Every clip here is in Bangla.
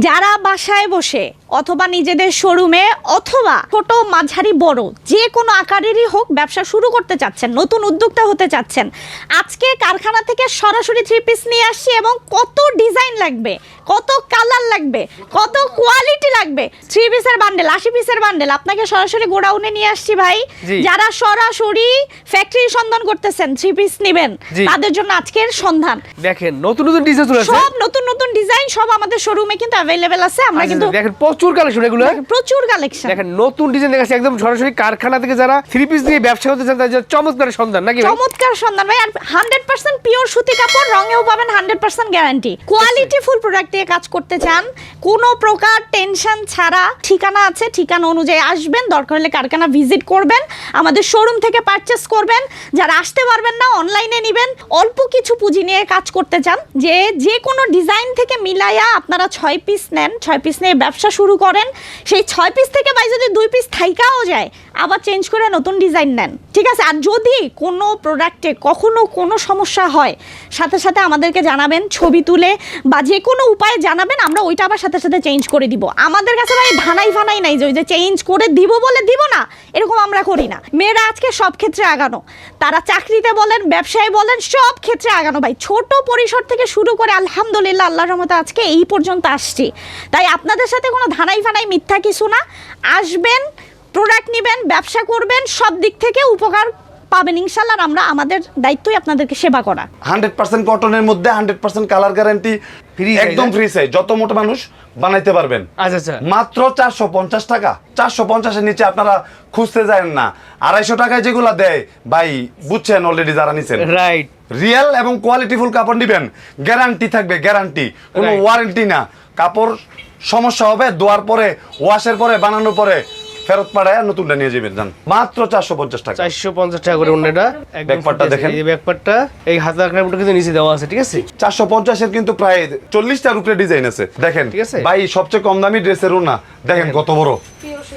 যারা বাসায় বসে অথবা নিজেদের শোরুমে অথবা ছোট মাঝারি বড় যে কোনো আকারেরই হোক ব্যবসা শুরু করতে চাচ্ছেন নতুন উদ্যোক্তা হতে চাচ্ছেন। আজকে কারখানা থেকে সরাসরি থ্রি পিস নিয়ে আসছি এবং কত ডিজাইন লাগবে কত কালার লাগবে কত কোয়ালিটি লাগবে। থ্রি পিসের বান্ডেল আশি পিসের বান্ডেল আপনাকে সরাসরি গোডাউনে নিয়ে আসছি ভাই। যারা সরাসরি ফ্যাক্টরি সন্ধান করতেছেন থ্রি পিস নেবেন তাদের জন্য আজকের সন্ধান। দেখেন নতুন নতুন ডিজাইন সব নতুন নতুন ডিজাইন সব আমাদের শোরুমে কিন্তু অ্যাভেলেবেল আছে। আমরা কিন্তু দেখেন প্রচুর কালেকশন এগুলো প্রচুর কালেকশন দেখেন নতুন ডিজাইন দেখাচ্ছে একদম সরাসরি কারখানা থেকে যারা থ্রি পিস নিয়ে ব্যবসা করতে চান তাদের চমৎকার সন্ধান নাকি চমৎকার সন্ধান ভাই। আর হান্ড্রেড পার্সেন্ট পিওর সুতি কাপড় রঙেও পাবেন hundred percent guarantee quality full product দিয়ে কাজ করতে চান কোনো প্রকার টেনশন ছাড়া ঠিকানা আছে ঠিকানা অনুযায়ী আসবেন দরকার হলে কারখানা ভিজিট করবেন আমাদের শোরুম থেকে পারচেস করবেন যারা আসতে পারবেন না অনলাইনে নেবেন অল্প কিছু পুঁজি নিয়ে কাজ করতে চান যে যে কোনো ডিজাইন থেকে মিলাইয়া আপনারা ছয় পিস নেন ছয় পিস নিয়ে ব্যবসা শুরু করেন, সেই ছয় পিস থেকে ভাই যদি দুই পিস থাইকাও যায়, আবার চেঞ্জ করে নতুন ডিজাইন নেন। ঠিক আছে? আর যদি কোনো প্রোডাক্টে কখনো কোনো সমস্যা হয়, সাথে সাথে আমাদেরকে জানাবেন, ছবি তুলে বা যে কোনো উপায়ে জানাবেন, আমরা ওইটা আবার সাথে সাথে চেঞ্জ করে দিব। আমাদের কাছে ভাই ধানাই ফানাই নাই যে ওই যে চেঞ্জ করে দিব বলে দিব না, এরকম আমরা করি না। মেয়েরা আজকে সব ক্ষেত্রে আগানো। তারা চাকরিতে বলেন, ব্যবসায় বলেন, সব ক্ষেত্রে আগানো। ভাই ছোট পরিসর থেকে শুরু করে আলহামদুলিল্লাহ, আল্লাহর রহমতে আজকে এই পর্যন্ত আসছি। তাই আপনাদের সাথে কোনো ধানাই ফানাই মিথ্যা কিছু না। আসবেন প্রোডাক্ট নেবেন ব্যবসা করবেন সব দিক থেকে উপকার পাবেন ইনশাল্লাহ আমরা আমাদের দায়িত্বই আপনাদেরকে সেবা করা। হান্ড্রেড পার্সেন্ট কটনের মধ্যে hundred percent colour guarantee size, একদম হ্যাঁ? ফ্রি সাইজ যত মোটা মানুষ বানাইতে পারবেন। আচ্ছা আচ্ছা। মাত্র চারশো পঞ্চাশ টাকা। চারশো পঞ্চাশের নিচে আপনারা খুঁজতে যায় না। আড়াইশো টাকায় যেগুলা দেয় ভাই বুঝছেন অলরেডি যারা নিছেন। রাইট রিয়েল এবং কোয়ালিটিফুল কাপড় নিবেন। গ্যারান্টি থাকবে গ্যারান্টি কোনো ওয়ারেন্টি না। কাপড় সমস্যা হবে ধোয়ার পরে ওয়াশের পরে বানানোর পরে ফেরত পাঠায় নতুনটা নিয়ে যাবেন যান। মাত্র চারশো পঞ্চাশ টাকা। চারশো পঞ্চাশ টাকা করে অন্যটা ব্যাকপার্টটা দেখেন। এই ব্যাকপারটা এই হাতার কাপড়টা কিন্তু নিচে দেওয়া আছে ঠিক আছে? চারশো পঞ্চাশের কিন্তু প্রায় চল্লিশটার উপরে ডিজাইন আছে। দেখেন ঠিক আছে। ভাই সবচেয়ে কম দামি ড্রেসেরও না দেখেন কত বড়।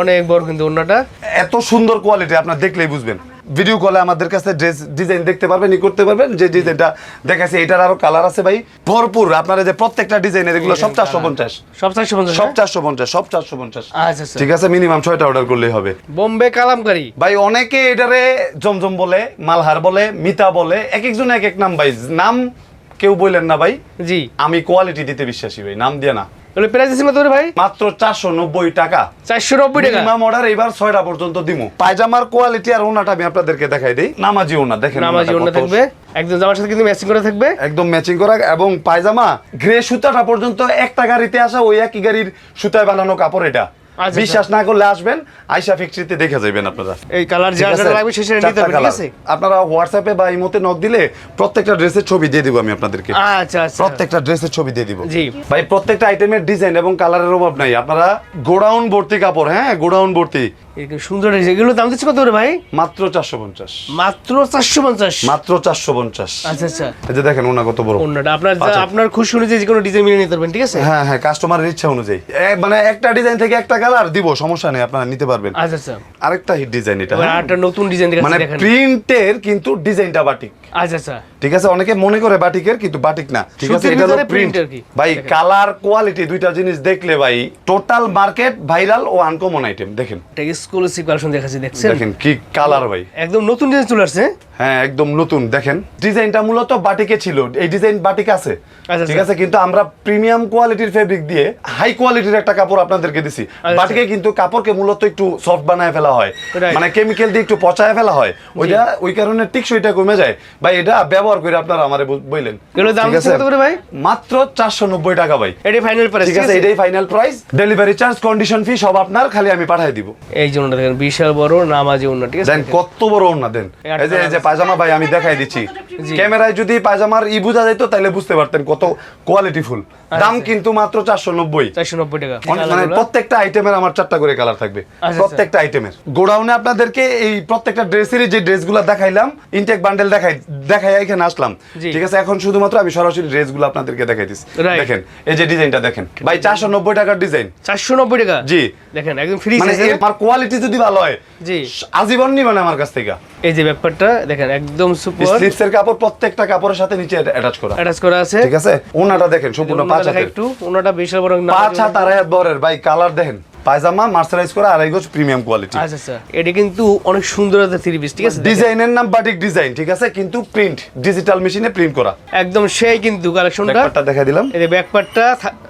অনেক বড় কিন্তু অন্যটা এত সুন্দর কোয়ালিটি আপনার দেখলেই বুঝবেন। ভিডিও কলে আমাদের কাছে ড্রেস ডিজাইন দেখতে পারবেন ই করতে পারবেন যে ডিজাইনটা দেখাচ্ছে এটার আরও কালার আছে ভাই ভরপুর। আপনারা যে প্রত্যেকটা ডিজাইনের এগুলো সব চারশো পঞ্চাশ। সব চারশো পঞ্চাশ সব চারশো পঞ্চাশ সব চারশো পঞ্চাশ। আচ্ছা আচ্ছা। ঠিক আছে মিনিমাম ছয়টা অর্ডার করলেই হবে। বোম্বে কালামকারি। ভাই অনেকে এটারে জমজম বলে মালহার বলে মিতা বলে এক একজন এক এক নাম ভাই। নাম কেউ বললেন না ভাই। জি। আমি কোয়ালিটি দিতে বিশ্বাসী ভাই। নাম দিয়ে না। তাহলে প্রাইস দিচ্ছি মাত্র ভাই? মাত্র চারশো নব্বই টাকা। চারশো নব্বই টাকা? মিনিমাম অর্ডার এবার ছয়টা পর্যন্ত দিমু। পায়জামার কোয়ালিটি আর ওনাটা আমি আপনাদেরকে দেখাই দিই। নামাজি ওনা দেখেন নামাজি ওনা থাকবে একদম জামার সাথে কিন্তু ম্যাচিং করে থাকবে। একদম ম্যাচিং করা এবং পায়জামা গ্রে সুতাটা পর্যন্ত একটা গাড়িতে আসা ওই একই গাড়ির সুতায় বানানো কাপড় এটা। বিশ্বাস না করলে আসবেন আইসা ফ্যাক্টরিতে দেখে যাবেন আপনারা। এই কালার ঠিক যা যা লাগবে সেটা নিতে পারবেন ঠিক আছে? আপনারা হোয়াটসঅ্যাপে বা ইমোতে নক দিলে প্রত্যেকটা ড্রেসের ছবি দিয়ে দিব আমি আপনাদেরকে। আচ্ছা আচ্ছা। প্রত্যেকটা ড্রেসের ছবি দিয়ে দিব। জি। ভাই প্রত্যেকটা আইটেমের ডিজাইন এবং কালারের অভাব নাই। আপনারা গোডাউন ভর্তি কাপড় হ্যাঁ গোডাউন ভর্তি। সুন্দর এগুলো দাম দিচ্ছে কত করে ভাই? মাত্র চারশো পঞ্চাশ। মাত্র চারশো পঞ্চাশ? মাত্র চারশো পঞ্চাশ। আচ্ছা আচ্ছা। এই যে দেখেন ওনা কত বড়। অন্যটা আপনার। আপনার খুশি অনুযায়ী যে কোনো ডিজাইন মিলিয়ে নিতে পারবেন ঠিক আছে? হ্যাঁ হ্যাঁ কাস্টমারের ইচ্ছা অনুযায়ী। মানে একটা ডিজাইন থেকে একটা কালার দিব সমস্যা নেই আপনারা নিতে পারবেন। আচ্ছা আচ্ছা। আরেকটা হিট ডিজাইন এটা হ্যাঁ? আরেকটা নতুন ডিজাইন মানে প্রিন্টের কিন্তু ডিজাইনটা বাটিক আচ্ছা আচ্ছা। ঠিক আছে অনেকে মনে করে বাটিকের কিন্তু বাটিক না। ঠিক আছে এটা হলো প্রিন্ট। ভাই কালার কোয়ালিটি দুইটা জিনিস দেখলে ভাই টোটাল মার্কেট ভাইরাল ও আনকমন আইটেম দেখেন। এক্সক্লুসিভ কালেকশন দেখাচ্ছি দেখছেন? দেখেন কি কালার ভাই। একদম নতুন ডিজাইন চলে আসছে। হ্যাঁ একদম নতুন। দেখেন ডিজাইনটা মূলত বাটিকে ছিল। এই ডিজাইন বাটিক আছে। আচ্ছা, ঠিক আচ্ছা। আছে কিন্তু আমরা প্রিমিয়াম কোয়ালিটির ফেব্রিক দিয়ে হাই কোয়ালিটির একটা কাপড় আপনাদেরকে দিছি। আচ্ছা। বাটিকে কিন্তু কাপড়কে মূলত একটু সফট বানায় ফেলা হয়। মানে কেমিক্যাল দিয়ে একটু পচায় ফেলা হয়। ওইটা ওই কারণে টিকসইটা কমে যায়। ভাই এটা ব্যবহার করে আপনারা আমারে বল- বললেন। ঠিক আছে? ভাই? মাত্র চারশো নব্বই টাকা ভাই। এটাই ফাইনাল প্রাইস ঠিক আছে এটাই final price delivery charge condition fee সব আপনার খালি আমি পাঠিয়ে দিব। এই জন্য দেখেন বিশাল বড় নামাজি অন্য ঠিক আছে? দেন কত বড় ওনা দেন। এই যে পায়জামা ভাই আমি দেখাই দিচ্ছি। ক্যামেরায় যদি পায়জামার ই বুঝা যেত তাহলে বুঝতে পারতেন কত কোয়ালিটি ফুল দাম কিন্তু মাত্র চারশো নব্বই। চারশো নব্বই টাকা। মানে প্রত্যেকটা আইটেমের আমার চারটা করে কালার থাকবে। আচ্ছা। প্রত্যেকটা আইটেমের গোডাউনে আপনাদেরকে এই প্রত্যেকটা ড্রেসেরই যে ড্রেসগুলো দেখাইলাম ইনটেক বান্ডেল দেখাই দেখাই এখানে আসলাম। ঠিক আছে এখন শুধুমাত্র আমি সরাসরি ড্রেসগুলো আপনাদেরকে দেখাই দিচ্ছি। দেখেন এই যে ডিজাইনটা দেখেন। ভাই চারশো নব্বই টাকার ডিজাইন চারশো নব্বই টাকা? জি। দেখেন একদম ফ্রি মানে কোয়ালিটি যদি ভালো হয় জি। আজীবন নিবেন আমার কাছ থেকে। এই যে ব্যাপারটা দেখেন একদম সুপার স্লিপসের কাপড় প্রত্যেকটা কাপড়ের সাথে নিচে অ্যাটাচ করা। অ্যাটাচ করা আছে। ঠিক আছে? ওনাটা দেখেন সম্পূর্ণ পাঁচ হাতের। একটু ওনাটা বিশাল বড় না পাঁচ হাত আড়াই হাত বরের। ভাই কালার দেখেন পায়জামা মার্সারাইজ করা আড়াই গজ প্রিমিয়াম কোয়ালিটি আচ্ছা আচ্ছা। এটা কিন্তু অনেক সুন্দর একটা থ্রি পিস ঠিক আছে? ডিজাইনের নাম বাটিক ডিজাইন ঠিক আছে? কিন্তু প্রিন্ট ডিজিটাল মেশিনে প্রিন্ট করা। একদম সেই কিন্তু কালেকশনটা ব্যাকপার্টটা দেখা দিলাম। এই ব্যাকপার্টটা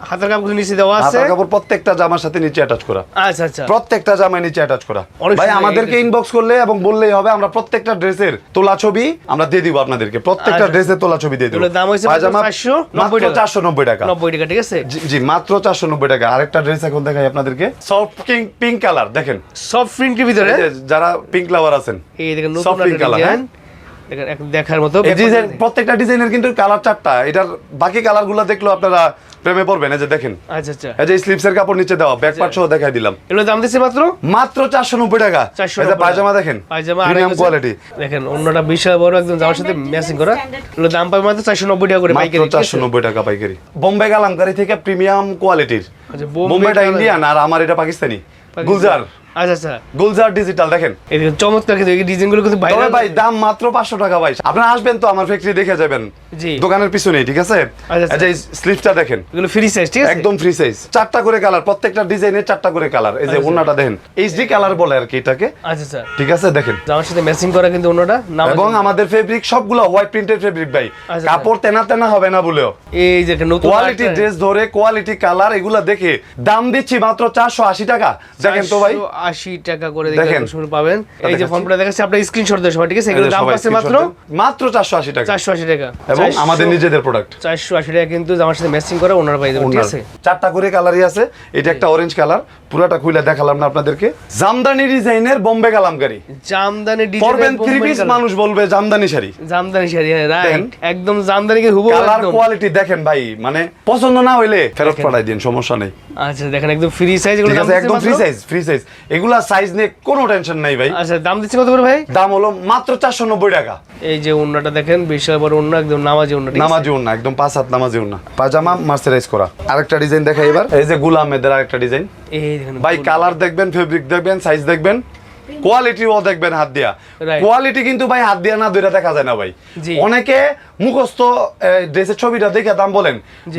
হাতের কাপড় নিচে দেওয়া আছে। হাতার কাপড় প্রত্যেকটা জামার সাথে নিচে অ্যাটাচ করা। আচ্ছা আচ্ছা। প্রত্যেকটা জামায় নিচে অ্যাটাচ করা। ভাই আমাদেরকে ইনবক্স করলে এবং বললেই হবে আমরা প্রত্যেকটা ড্রেসের তোলা ছবি আমরা দিয়ে দিব আপনাদেরকে। প্রত্যেকটা আচ্ছা। ড্রেসের তোলা ছবি দিয়ে দিব। দাম 490 টাকা। চারশো নব্বই টাকা। নব্বই টাকা ঠিক আছে? জি- জি মাত্র চারশো নব্বই টাকা। আরেকটা ড্রেস এখন দেখাই আপনাদেরকে। সফট পিঙ্ক পিঙ্ক কালার দেখেন। সব প্রিন্টের ভিতরে? যারা পিঙ্ক লাভার আছেন। এই দেখেন নতুন Soft pink দেখার মতো ডিজাইন প্রত্যেকটা ডিজাইনের কিন্তু কালার চারটা। এটার বাকি কালারগুলো দেখল আপনারা প্রেমে পড়বেন এই যে দেখেন। আচ্ছা আচ্ছা। এই যে স্লিপসের কাপড় নিচে দেওয়া ব্যাক পার্ট সহ দেখাই দিলাম। এগুলো দাম দিচ্ছে মাত্র? মাত্র চারশো নব্বই টাকা। 490 পায়জামা দেখেন পায়জামা প্রিমিয়াম কোয়ালিটি দেখেন অন্যটা বিশাল বড় একদম জামার সাথে ম্যাচিং করা। এগুলো দাম পাবে মাত্র চারশো নব্বই টাকা করে পাইকারি টাকা পাইকারি। বোম্বে কালামকারি থেকে প্রিমিয়াম কোয়ালিটির আচ্ছা, বোম্বে বোম্বেটা ইন্ডিয়ান আর আমার এটা পাকিস্তানি। গুলজার। আচ্ছা আচ্ছা। গুলজার ডিজিটাল দেখেন। এই চমৎকার কিন্তু এই ডিজাইনগুলো কিন্তু তবে ভাই দাম মাত্র পাঁচশো টাকা ভাই। আপনারা আসবেন তো আমার ফ্যাক্টরি দেখে যাবেন। জি। দোকানের পিছনেই ঠিক আছে? আচ্ছা, এই স্লিপটা দেখেন। এগুলো ফ্রি সাইজ ঠিক আছে? একদম ফ্রি সাইজ চারটা করে কালার প্রত্যেকটা ডিজাইনের চারটা করে কালার এই যে। দেখেন এইচডি কালার বলে আর কি এটাকে। আচ্ছা ঠিক আছে দেখেন। জামার সাথে ম্যাচিং করা কিন্তু অন্যটা এবং আমাদের ফেব্রিক সবগুলো হোয়াইট প্রিন্টেড ফেব্রিক ভাই। আচ্ছা। কাপড় তেনা তেনা হবে না বলেও। এই যে নতুন কোয়ালিটি ড্রেস ধরে কোয়ালিটি কালার এগুলা দেখে দাম দিচ্ছি মাত্র চারশো আশি টাকা। দেখেন তো ভাই। 480 টাকা করে দেখেন। পাবেন। এই যে ফোন ফর্মটা দেখাচ্ছি আপনার স্ক্রিনশট দেন সবাই ঠিক আছে? এগুলো দাম আছে মাত্র মাত্র চারশো আশি টাকা। 480 টাকা। এবং আমাদের নিজেদের প্রোডাক্ট 480 টাকা কিন্তু আমার সাথে ম্যাচিং করে ওনার পাই ঠিক আছে? চারটা করে কালারই আছে। এটা একটা অরেঞ্জ কালার পুরাটা খুলে দেখালাম না আপনাদেরকে। জামদানি ডিজাইনের Bombay kalamkari. Jamdani design three piece মানুষ বলবে জামদানি শাড়ি। জামদানি শাড়ি। রাইট একদম জামদানি কে হুবহু কালার কোয়ালিটি দেখেন ভাই মানে পছন্দ না হইলে ফেরত। পাঠাই দিন সমস্যা নেই। আচ্ছা দেখেন একদম ফ্রি সাইজ এগুলো দাম আছে একদম ফ্রি সাইজ ফ্রি সাইজ এগুলা সাইজ নিয়ে কোনো টেনশন নাই ভাই। আচ্ছা দাম দিচ্ছে কত করে ভাই? দাম হলো মাত্র চারশো নব্বই টাকা। এই যে ওন্নাটা দেখেন বিশাল বড় ওন্না একদম নামাজি ওন্না নামাজি একদম পাঁচ হাত নামাজি না পাজামা মার্সারাইজ করা। আরেকটা ডিজাইন দেখাই এবার। এই যে গুলামেদের আরেকটা ডিজাইন ভাই কালার দেখবেন ফেব্রিক দেখবেন সাইজ দেখবেন কোয়ালিটিও দেখবেন হাত দিয়া. কোয়ালিটি কিন্তু ভাই হাত দিয়া না দুইটা দেখা যায় না ভাই। অনেকে মুখস্থ ড্রেসের ছবিটা দেখে দাম বলেন।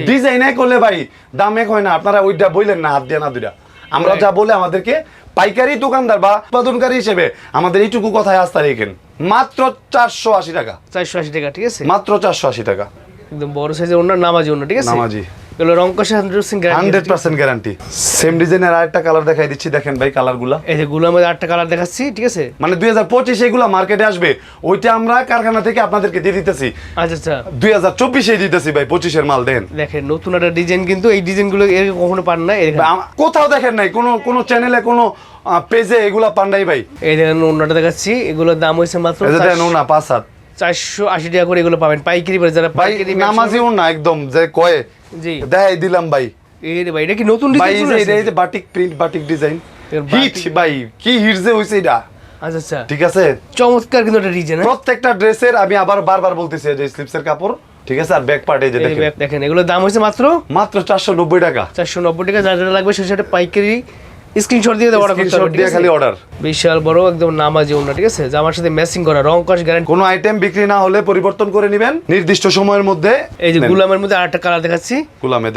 ডিজাইন করলে ভাই দাম এক হয় না আপনারা ওইটা বললেন না হাত দিয়া না দুইটা। আমরা যা বলে আমাদেরকে পাইকারি দোকানদার বা উৎপাদনকারী হিসেবে আমাদের এইটুকু কথায় আস্থা রেখেন। মাত্র চারশো আশি টাকা। চারশো আশি টাকা ঠিক আছে? মাত্র চারশো আশি টাকা। একদম বড় সাইজের ওন্না নামাজি ওন্না ঠিক আছে? নামাজি। এগুলো রং কষে hundred hundred percent guarantee same ডিজাইনের আরেকটা কালার দেখাই দিচ্ছি দেখেন ভাই কালারগুলা এই যে গুলামের আটটা কালার দেখাচ্ছি ঠিক আছে? মানে দুই হাজার পঁচিশে এগুলো মার্কেটে আসবে। ওইটা আমরা কারখানা থেকে আপনাদেরকে দিয়ে দিতেছি। আচ্ছা আচ্ছা। দুই হাজার চব্বিশে দিতেছি ভাই পঁচিশের মাল দেখেন। দেখেন নতুন একটা ডিজাইন কিন্তু এই ডিজাইনগুলো এর কখনো পান না কোথাও দেখেন নাই কোনো কোনো চ্যানেলে কোনো পেজে এগুলা পান্ডাই ভাই। এই দেখেন অন্যটা দেখাচ্ছি এগুলোর দাম হয়েছে মাত্র না পাঁচ হাত। চারশো আশি টাকা করে এগুলো পাবেন পাইকারি যারা পাইকারি নামাজিও না একদম যে কয়ে জি। দেখাই দিলাম ভাই। এই ভাই এটা কি নতুন ডিজাইন ভাই এই যে batik print batik design hit ভাই কি হিট যে হইছে এটা। আচ্ছা আচ্ছা। ঠিক আছে? চমৎকার কিন্তু একটা ডিজাইন প্রত্যেকটা ড্রেসের আমি আবার বারবার বলতেছি যে স্লিপসের কাপড়। ঠিক আছে? আর ব্যাক পার্ট যে দেখেন। দেখেন এগুলোর দাম হচ্ছে মাত্র? মাত্র চারশো নব্বই টাকা। চারশো নব্বই টাকা যা যা লাগবে সেটা পাইকারি স্ক্রিনশট দিয়ে অর্ডার করতে হবে দিয়ে খালি অর্ডার বিশাল বড় একদম নামাজি ওনা ঠিক আছে? জামার সাথে ম্যাচিং করা রং কস গ্যারান্টি কোনো আইটেম বিক্রি না হলে পরিবর্তন করে নেবেন। নির্দিষ্ট সময়ের মধ্যে এই যে গুলামের মধ্যে আরেকটা কালার দেখাচ্ছি।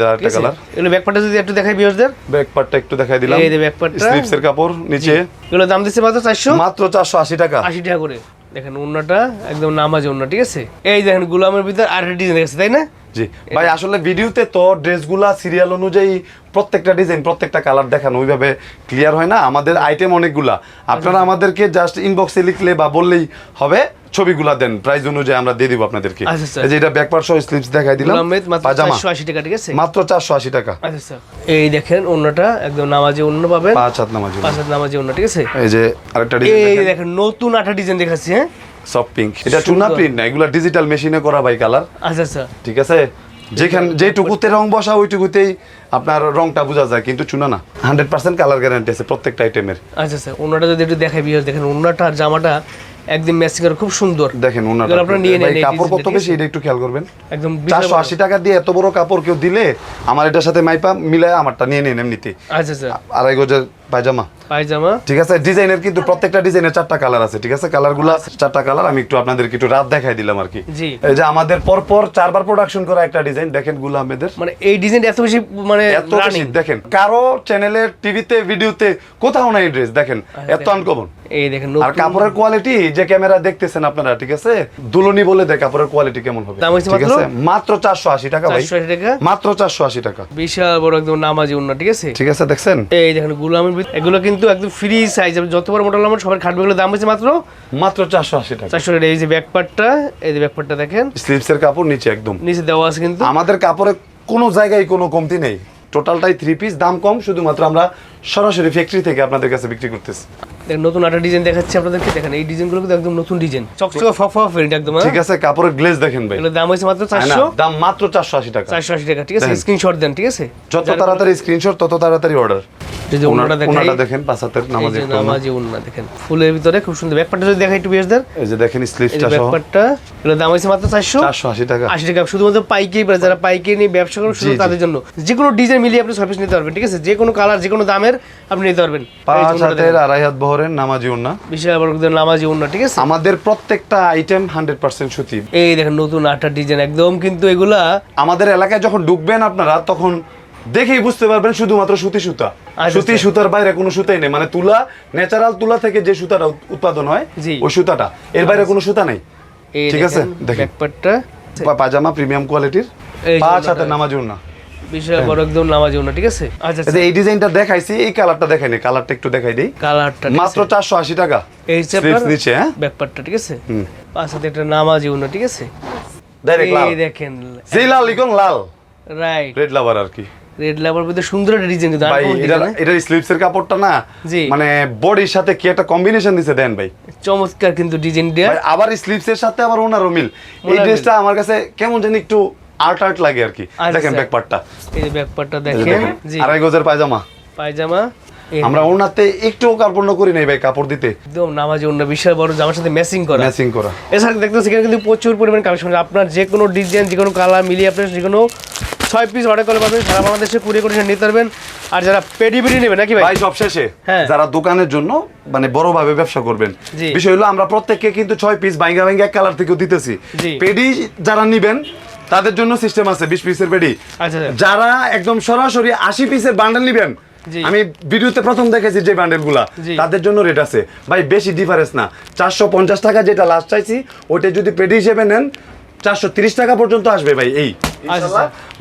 আরেকটা কালার এগুলো ব্যাকপার্টটা যদি একটু দেখাই বিয়ারদের ব্যাক পার্টটা একটু দেখাই দিলাম। এই যে back part টা। স্লিপসের কাপড় নিচে। এগুলো দাম দিচ্ছে মাত্র চারশো? মাত্র চারশো আশি টাকা। আশি টাকা করে। দেখেন ওনাটা একদম নামাজি ওনা ঠিক আছে? এই দেখেন গুলামের ভিতর আরেকটা ডিজাইন দেখছে তাই না? জি। ভাই আসলে ভিডিওতে তো ড্রেসগুলা সিরিয়াল অনুযায়ী প্রত্যেকটা ডিজাইন প্রত্যেকটা কালার দেখানো ওইভাবে ক্লিয়ার হয় না। আমাদের আইটেম অনেকগুলা। আপনারা আমাদেরকে জাস্ট ইনবক্সে লিখলে বা বললেই হবে ছবিগুলা দেন প্রাইস অনুযায়ী আমরা দিয়ে দিব আপনাদেরকে। আচ্ছা, আচ্ছা। এই যে এটা ব্যাক পার্ট সহ স্লিপস দেখাই দিলাম। পাজামা। চারশো আশি টাকা ঠিক আছে? মাত্র চারশো আশি টাকা। আচ্ছা আচ্ছা। এই দেখেন অন্যটা একদম নামাজি অন্য পাবেন। পাঁচ হাত নামাজ পাঁচ হাত নামাজি অন্য ঠিক আছে? এই যে আরেকটা এই দেখেন। নতুন আটা ডিজাইন দেখাচ্ছি হ্যাঁ? সফট পিঙ্ক এটা চুনা প্রিন্ট না এগুলা ডিজিটাল মেশিনে করা ভাই কালার আচ্ছা আচ্ছা। ঠিক আছে? যেখানে যেটুকুতে রং বসা ওইটুকুতেই আপনার রংটা বোঝা যায় কিন্তু চুনা না। হান্ড্রেড পার্সেন্ট কালার গ্যারান্টি আছে প্রত্যেকটা আইটেমের আচ্ছা আচ্ছা। অন্যটা যদি একটু দেখাই বিয়ার দেখেন অন্যটা আর জামাটা একদম ম্যাচিং করে খুব সুন্দর। দেখেন এগুলো আপনারা নিয়ে নেন কাপড় কত বেশি? এটা একটু খেয়াল করবেন। একদম বিশাল চারশো বড়। আশি টাকা দিয়ে এত বড় কাপড় কেউ দিলে আমার এটার সাথে মাইপা মিলায় আমারটা নিয়ে নেন এমনিতে আচ্ছা আচ্ছা। আড়াই গজের পায়জামা? পায়জামা। ঠিক আছে ডিজাইনের কিন্তু প্রত্যেকটা ডিজাইনের চারটা কালার আছে ঠিক আছে? কালারগুলো চারটা কালার আমি একটু আপনাদেরকে একটু রাত দেখাই দিলাম আর কি। এই যে আমাদের পরপর চারবার প্রোডাকশন করা একটা ডিজাইন দেখেনগুলো আহমেদের মানে এই ডিজাইন এত বেশি মানে এত বেশি দেখেন কারও চ্যানেলের টিভিতে ভিডিওতে কোথাও নাই ড্রেস দেখেন এত আনকমন এই দেখেন আর কাপড়ের কোয়ালিটি যে ক্যামেরা দেখতেছেন আপনারা ঠিক আছে? দুলনি বলে দেয় কাপড়ের কোয়ালিটি কেমন হবে ঠিক? আছে? মাত্র চারশো আশি টাকা ভাই। মাত্র চারশো আশি টাকা। বিশাল বড় একদম নামাজি উন্না ঠিক আছে? ঠিক আছে দেখছেন? এই দেখেন গুলামের ভিতর এগুলো কিন্তু একদম ফ্রি সাইজ যত বড় মোটা লম্বা সবার খাটবে। দাম হচ্ছে মাত্র? মাত্র চারশো আশি টাকা। চারশো টাকা। এই যে ব্যাকপারটা এই যে ব্যাকপারটা দেখেন। স্লিপসের কাপড় নিচে একদম। নিচে দেওয়া আছে কিন্তু। আমাদের কাপড়ে কোনো জায়গায় কোনো কমতি নেই। টোটালটাই থ্রি পিস দাম কম শুধুমাত্র আমরা সরাসরি ফ্যাক্টরি থেকে আপনাদের কাছে বিক্রি করতেছি। দেখেন নতুন একটা ডিজাইন দেখাচ্ছি আপনাদেরকে। দেখেন এই ডিজাইনগুলো কিন্তু একদম নতুন ডিজাইন চকচকে ফফ প্রিন্ট একদম হ্যাঁ? ঠিক আছে কাপড়ের গ্লেজ দেখেন ভাই। এগুলোর দাম হচ্ছে মাত্র তাই না? চারশো। দাম মাত্র চারশো আশি টাকা। চারশো আশি টাকা ঠিক আছে? স্ক্রিনশট দেন ঠিক আছে? যত তাড়াতাড়ি স্ক্রিনশট তত তাড়াতাড়ি অর্ডার এই যে উন্নাটা দেখাই। ওনাটা দেখেন পাঁচাতের নামাজে নামাজ দেখেন। ফুলের ভিতরে খুব সুন্দর। ব্যাকপ্যাকটা যদি দেখাই একটু বিয়াসদের। এই যে দেখেন স্লিভটা সহ। ব্যাকপারটা এগুলোর দাম হচ্ছে মাত্র চারশো? চারশো আশি টাকা। আশি টাকা। শুধুমাত্র পাইকারি যারা পাইকারি নিয়ে ব্যবসা করেন শুধু জি, জি। তাদের জন্য। যে কোনো ডিজাইন মিলিয়ে আপনি সার্ভিস নিতে পারবেন ঠিক আছে? যে কোনো কালার যে কোনো দামের আপনি নিতে পারবেন। পাঁচ হাতের আড়াই হাত বহরের নামাজি উন্না বিশাল বড় নামাজি উন্না ঠিক আছে? আমাদের প্রত্যেকটা আইটেম হান্ড্রেড পার্সেন্ট সুতি। এই দেখেন নতুন আটটা ডিজাইন একদম কিন্তু এগুলা আমাদের এলাকায় যখন ঢুকবেন আপনারা তখন দেখেই বুঝতে পারবেন শুধুমাত্র সুতি সুতা। আচ্ছা, সুতি আচ্ছা। সুতার বাইরে কোনো সুতাই নেই। মানে তুলা ন্যাচারাল তুলা থেকে যে সুতাটা উৎপাদন হয়। ওই সুতাটা। এর বাইরে কোনো সুতা নেই। ঠিক আছে, দেখেন। ব্যাকপারটা পাজামা প্রিমিয়াম কোয়ালিটির। এই পাঁচ। হাতের নামাজি বিশাল বড় একদম নামাজি ঠিক আছে? আচ্ছা এই ডিজাইনটা দেখাইছি এই কালারটা দেখাইনি কালারটা একটু দেখাই দিই। কালারটা মাত্র চারশো আশি টাকা। এই Sleeves নিচে হ্যাঁ? ব্যাকপারটা ঠিক আছে? হুম। পাশাতে একটা নামাজি উন্না ঠিক আছে? ডাইরেক্ট লাল। এই দেখেন। লাল রাইট রেড লাভার আর কি। রেড লেবার ভিতরে সুন্দর একটা ডিজাইন কিন্তু ভাই এটা? এটার স্লিপসের কাপড়টা না। মানে বডির সাথে কি একটা কম্বিনেশন দিছে দেন ভাই? চমৎকার কিন্তু ডিজাইন দেয়া। আবার স্লিপসের সাথে আবার ওনারও মিল। এই ড্রেসটা আমার কাছে কেমন জানি একটু আর্ট আর্ট লাগে আর কি। আচ্ছা, দেখেন আচ্ছা। ব্যাক পার্টটা এই যে ব্যাকপারটা এই যে দেখেন। আড়াই গজের পায়জামা। পায়জামা। আমরা ওনাতে একটু কার্পণ্য করি নাই ভাই কাপড় দিতে। একদম নামাজি অন্য বিশাল বড় জামার সাথে ম্যাচিং করা। ম্যাচিং করা। এছাড়া দেখতে পাচ্ছি এখানে কিন্তু প্রচুর পরিমাণ কালেকশন আপনার যে কোনো ডিজাইন যে কোনো কালার মিলিয়ে আপনার যে কোনো ছয় পিস অর্ডার করে পাবেন সারা বাংলাদেশে কুড়িয়ে করে নিতে পারবেন। আর যারা পেডি পেডি নেবেন নাকি ভাই? সব শেষে হ্যাঁ। যারা দোকানের জন্য মানে বড় ভাবে ব্যবসা করবেন। বিষয় হলো আমরা প্রত্যেককে কিন্তু ছয় পিস বাইঙ্গা বাইঙ্গা এক কালার থেকেও দিতেছি। পেডি যারা নিবেন তাদের জন্য সিস্টেম আছে বিশ পিসের পেডি। আচ্ছা আচ্ছা। যারা একদম সরাসরি আশি পিসের বান্ডেল নিবেন আমি ভিডিওতে প্রথম দেখেছি যে বান্ডেলগুলা তাদের জন্য রেট আছে। ভাই বেশি ডিফারেন্স না। চারশো পঞ্চাশ টাকা যেটা লাস্ট চাইছি ওটা যদি পেডি হিসেবে নেন চারশো তিরিশ টাকা পর্যন্ত আসবে ভাই এই।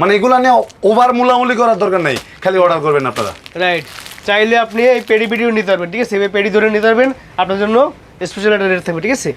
মানে এগুলো নিয়ে ওভার মুলামুলি করার দরকার নেই। খালি অর্ডার করবেন আপনারা। রাইট চাইলে আপনি এই পেডি পেডিও নিতে পারবেন ঠিক আছে? এই পেডি ধরে নিতে পারবেন। আপনার জন্য স্পেশাল একটা রেট থাকবে ঠিক আছে?